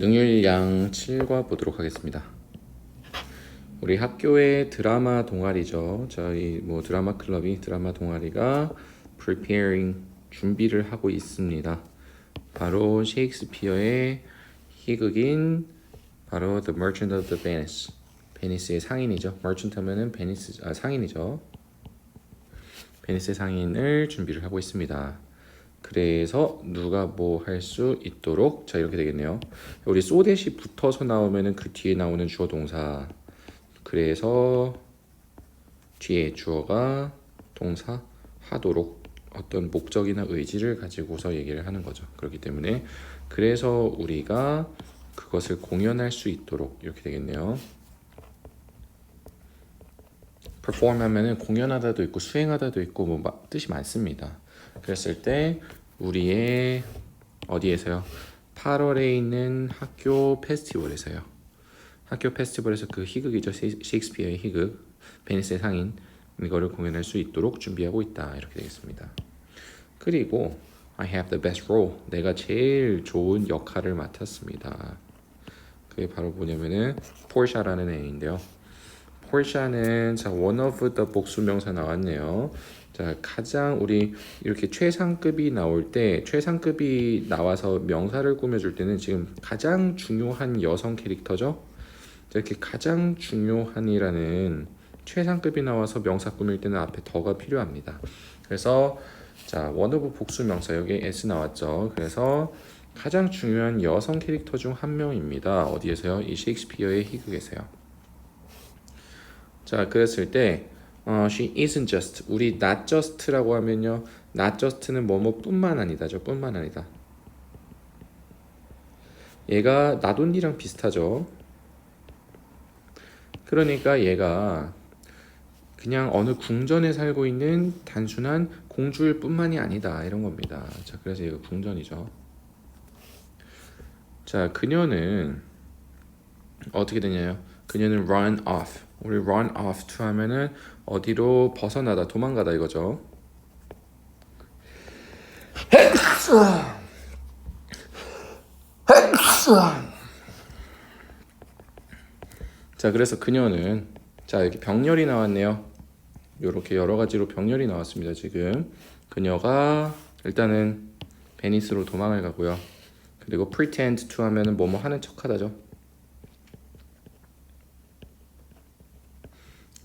능률 양 7과 보도록 하겠습니다. 우리 학교의 드라마 동아리죠. 저희 뭐 드라마 클럽이 드라마 동아리가 preparing 준비를 하고 있습니다. 바로 셰익스피어의 희극인 바로 The Merchant of the Venice. 베니스의 상인이죠. Merchant 하면은 베니스 아 상인이죠. 베니스의 상인을 준비를 하고 있습니다. 그래서 누가 뭐 할 수 있도록 자 이렇게 되겠네요. 우리 소댓이 붙어서 나오면은 그 뒤에 나오는 주어 동사. 그래서 뒤에 주어가 동사 하도록 어떤 목적이나 의지를 가지고서 얘기를 하는 거죠. 그렇기 때문에 그래서 우리가 그것을 공연할 수 있도록 이렇게 되겠네요. perform 하면은 공연하다도 있고 수행하다도 있고 뭐 마- 뜻이 많습니다. 그랬을 때 우리의 어디에서요? 8월에 있는 학교 페스티벌에서요. 학교 페스티벌에서 그 희극이죠. 셰- 셰익스피어의 희극, 베니스의 상인 이거를 공연할 수 있도록 준비하고 있다. 이렇게 되겠습니다. 그리고 I have the best role. 내가 제일 좋은 역할을 맡았습니다. 그게 바로 뭐냐면은 포르샤라는 애인데요. 포르샤는 자 one of the 복수명사 나왔네요. 자 가장 우리 이렇게 최상급이 나올 때 최상급이 나와서 명사를 꾸며줄 때는 지금 가장 중요한 여성 캐릭터죠. 자, 이렇게 가장 중요한이라는 최상급이 나와서 명사 꾸밀 때는 앞에 더가 필요합니다. 그래서 자 원오브 복수 명사 여기 s 나왔죠. 그래서 가장 중요한 여성 캐릭터 중 한 명입니다. 어디에서요? 이 셰익스피어의 희극에서요. 자 그랬을 때 어, she isn't just 우리 not just라고 하면요 not just는 뭐뭐뿐만 아니다죠 뿐만 아니다. 얘가 not only랑 비슷하죠. 그러니까 얘가 그냥 어느 궁전에 살고 있는 단순한 공주일 뿐만이 아니다 이런 겁니다. 자 그래서 얘가 궁전이죠. 자 그녀는 어떻게 되냐요 그녀는 run off 우리 run off to 하면은 어디로 벗어나다 도망가다 이거죠. 자 그래서 그녀는 자 이렇게 병렬이 나왔네요. 이렇게 여러 가지로 병렬이 나왔습니다. 지금 그녀가 일단은 베니스로 도망을 가고요. 그리고 pretend to 하면은 뭐뭐 하는 척하다죠.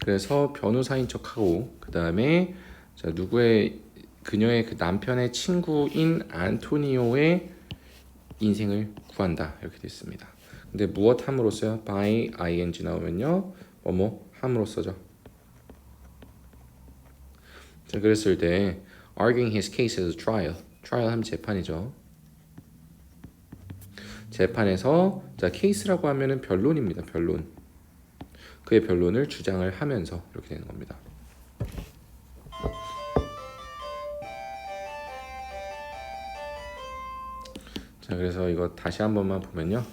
그래서 변호사인 척하고 그 다음에 자 누구의 그녀의 그 남편의 친구인 안토니오의 인생을 구한다 이렇게 됐습니다. 근데 무엇 함으로써요? by ing 나오면요 뭐뭐 함으로써죠. 자 그랬을 때 arguing his case as a trial trial 하면 재판이죠. 재판에서 자 케이스라고 하면은 변론입니다. 변론. 그의 변론을 주장을 하면서 이렇게 되는 겁니다. 자, 그래서 이거 다시 한 번만 보면요.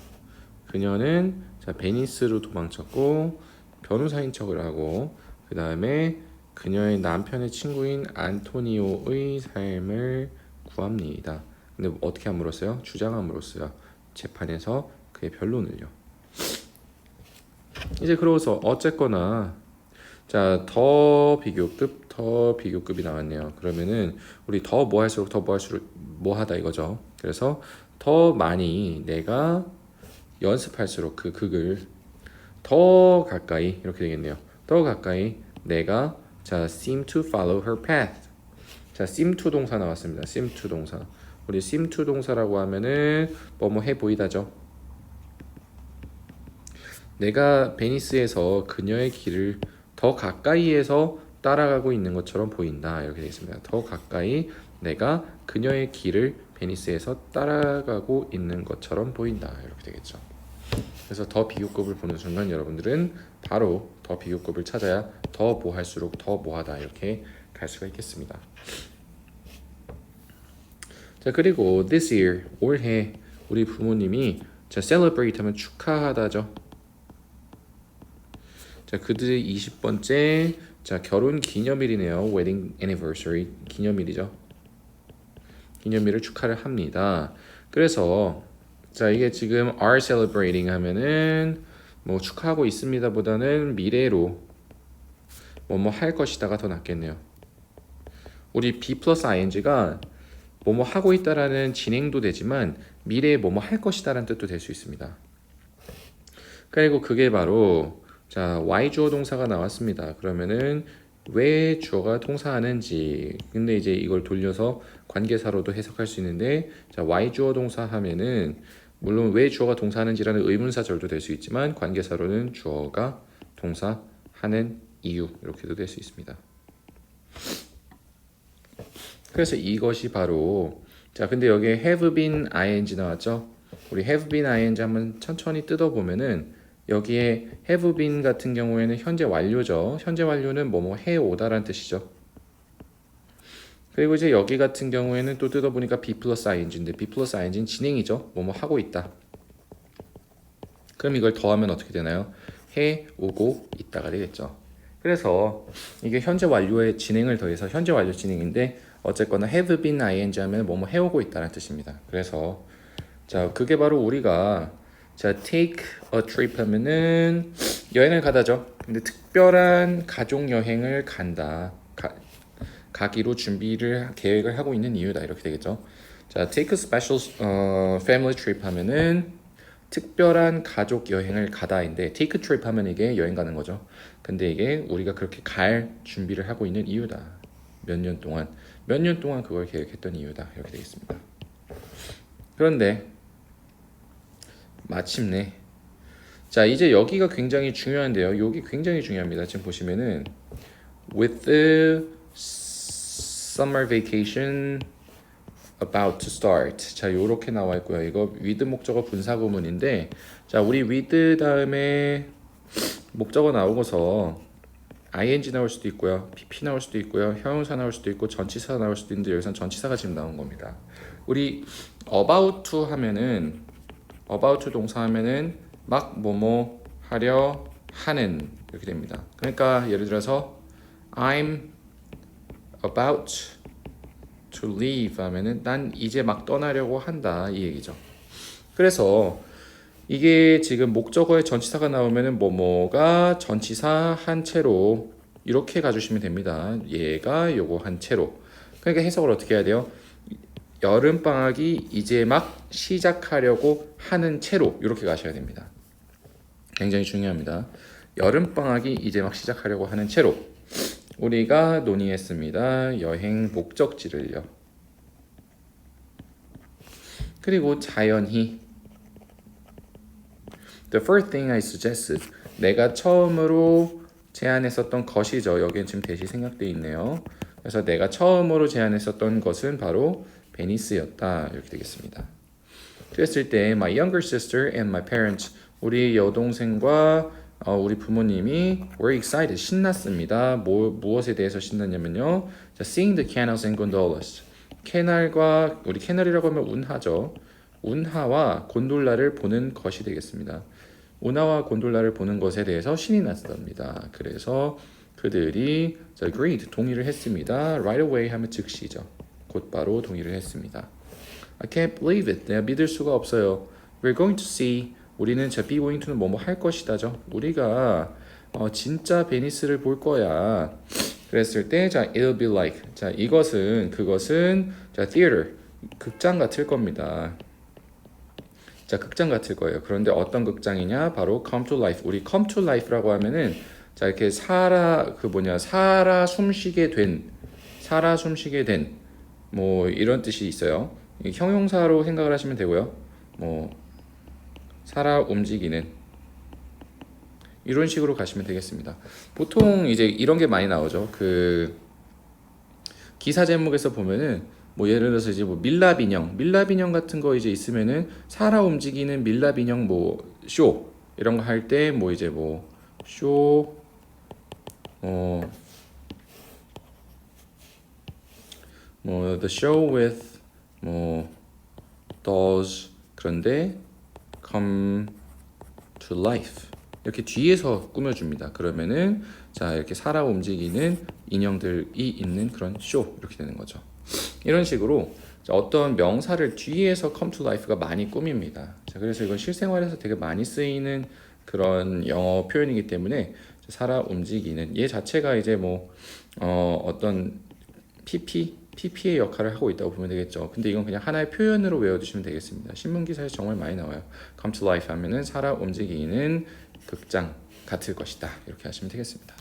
그녀는 자, 베니스로 도망쳤고 변호사인 척을 하고 그 다음에 그녀의 남편의 친구인 안토니오의 삶을 구합니다. 근데 어떻게 함으로써요? 주장함으로써요. 재판에서 그의 변론을요. 이제 그러고서 어쨌거나 자 더 비교급 더 비교급이 나왔네요. 그러면은 우리 더 뭐 할수록 더 뭐 할수록 뭐 하다 이거죠. 그래서 더 많이 내가 연습할수록 그 극을 더 가까이 이렇게 되겠네요. 더 가까이 내가 자 seem to follow her path. 자 seem to 동사 나왔습니다. seem to 동사. 우리 seem to 동사라고 하면은 뭐뭐 해 보이다죠. 내가 베니스에서 그녀의 길을 더 가까이에서 따라가고 있는 것처럼 보인다 이렇게 되겠습니다. 더 가까이 내가 그녀의 길을 베니스에서 따라가고 있는 것처럼 보인다 이렇게 되겠죠. 그래서 더 비교급을 보는 순간 여러분들은 바로 더 비교급을 찾아야 더 뭐 할수록 더 뭐하다 이렇게 갈 수가 있겠습니다. 자 그리고 this year 올해 우리 부모님이 자 celebrate 하면 축하하다죠. 자, 그들의 20번째 자, 결혼 기념일이네요. wedding anniversary 기념일이죠. 기념일을 축하를 합니다. 그래서 자 이게 지금 are celebrating 하면은 뭐 축하하고 있습니다보다는 미래로 뭐뭐 할 것이다가 더 낫겠네요. 우리 be 플러스 ing가 뭐뭐 하고 있다라는 진행도 되지만 미래에 뭐뭐 할 것이다라는 뜻도 될 수 있습니다. 그리고 그게 바로 자 y 주어 동사가 나왔습니다. 그러면은 왜 주어가 동사하는지 근데 이제 이걸 돌려서 관계사로도 해석할 수 있는데 자 y 주어 동사 하면은 물론 왜 주어가 동사하는지라는 의문사절도 될 수 있지만 관계사로는 주어가 동사하는 이유 이렇게도 될 수 있습니다. 그래서 이것이 바로 자 근데 여기에 have been ing 나왔죠? 우리 have been ing 한번 천천히 뜯어 보면은 여기에 have been 같은 경우에는 현재 완료죠. 현재 완료는 뭐뭐 해 오다라는 뜻이죠. 그리고 이제 여기 같은 경우에는 또 뜯어 보니까 be 플러스 ing인데 be 플러스 ing는 진행이죠. 뭐뭐 하고 있다. 그럼 이걸 더하면 어떻게 되나요? 해 오고 있다가 되겠죠. 그래서 이게 현재 완료의 진행을 더해서 현재 완료 진행인데 어쨌거나 have been ing 하면 뭐뭐 해오고 있다는 뜻입니다. 그래서 자 그게 바로 우리가 자 take a trip 하면은 여행을 가다죠. 근데 특별한 가족 여행을 간다. 가, 가기로 준비를 계획을 하고 있는 이유다 이렇게 되겠죠. 자 take a special 어, family trip 하면은 특별한 가족 여행을 가다인데 take trip 하면 이게 여행 가는 거죠. 근데 이게 우리가 그렇게 갈 준비를 하고 있는 이유다. 몇 년 동안 몇 년 동안 그걸 계획했던 이유다 이렇게 되겠습니다. 그런데 마침내 자 이제 여기가 굉장히 중요한데요. 여기 굉장히 중요합니다. 지금 보시면은 with the summer vacation about to start. 자, 요렇게 나와 있고요. 이거 with 목적어 분사 구문인데 자, 우리 with 다음에 목적어 나오고서 ing 나올 수도 있고요. pp 나올 수도 있고요. 형용사 나올 수도 있고 전치사 나올 수도 있는데 여기선 전치사가 지금 나온 겁니다. 우리 about to 하면은 about to 동사 하면은 막 뭐뭐 하려 하는 이렇게 됩니다. 그러니까 예를 들어서 I'm about to leave 하면은 난 이제 막 떠나려고 한다 이 얘기죠. 그래서 이게 지금 목적어에 전치사가 나오면은 뭐뭐가 전치사 한 채로 이렇게 가주시면 됩니다. 얘가 요거 한 채로. 그러니까 해석을 어떻게 해야 돼요? 여름 방학이 이제 막 시작하려고 하는 채로 이렇게 가셔야 됩니다. 굉장히 중요합니다. 여름 방학이 이제 막 시작하려고 하는 채로 우리가 논의했습니다. 여행 목적지를요. 그리고 자연히 The first thing I suggested 내가 처음으로 제안했었던 것이죠. 여기엔 지금 대시 생략돼 있네요. 그래서 내가 처음으로 제안했었던 것은 바로 베니스였다. 이렇게 되겠습니다. 그랬을 때 my younger sister and my parents 우리 여동생과 어, 우리 부모님이 were excited 신났습니다. 뭐, 무엇에 대해서 신났냐면요. 자, seeing the canals and gondolas. 캐날과 우리 캐널이라고 하면 운하죠. 운하와 곤돌라를 보는 것이 되겠습니다. 운하와 곤돌라를 보는 것에 대해서 신이 났습니다. 그래서 그들이 자, agreed 동의를 했습니다. right away 하면 즉시죠. 곧바로 동의를 했습니다. I can't believe it. 내가 믿을 수가 없어요. We're going to see. 우리는 자 be going to는 뭐뭐 할 것이다죠. 우리가 어, 진짜 베니스를 볼 거야. 그랬을 때 자 it'll be like 자 이것은 그것은 자 theater 극장 같을 겁니다. 자 극장 같을 거예요. 그런데 어떤 극장이냐? 바로 come to life. 우리 come to life라고 하면은 자 이렇게 살아 그 뭐냐 살아 숨쉬게 된 살아 숨쉬게 된 뭐 이런 뜻이 있어요. 이 형용사로 생각을 하시면 되고요. 뭐 살아 움직이는 이런 식으로 가시면 되겠습니다. 보통 이제 이런 게 많이 나오죠. 그 기사 제목에서 보면은 뭐 예를 들어서 이제 뭐 밀랍 인형, 밀랍 인형 같은 거 이제 있으면은 살아 움직이는 밀랍 인형 뭐 쇼 이런 거 할 때 뭐 이제 뭐 쇼, 어, 뭐 the show with 뭐 dolls 그런데 come to life 이렇게 뒤에서 꾸며줍니다. 그러면은 자 이렇게 살아 움직이는 인형들이 있는 그런 쇼 이렇게 되는 거죠. 이런 식으로 자, 어떤 명사를 뒤에서 come to life가 많이 꾸밉니다. 자, 그래서 이건 실생활에서 되게 많이 쓰이는 그런 영어 표현이기 때문에 살아 움직이는 얘 자체가 이제 뭐 어, 어떤 PP, PP의 역할을 하고 있다고 보면 되겠죠. 근데 이건 그냥 하나의 표현으로 외워두시면 되겠습니다. 신문 기사에서 정말 많이 나와요. Come to life 하면은 살아 움직이는 극장 같을 것이다. 이렇게 하시면 되겠습니다.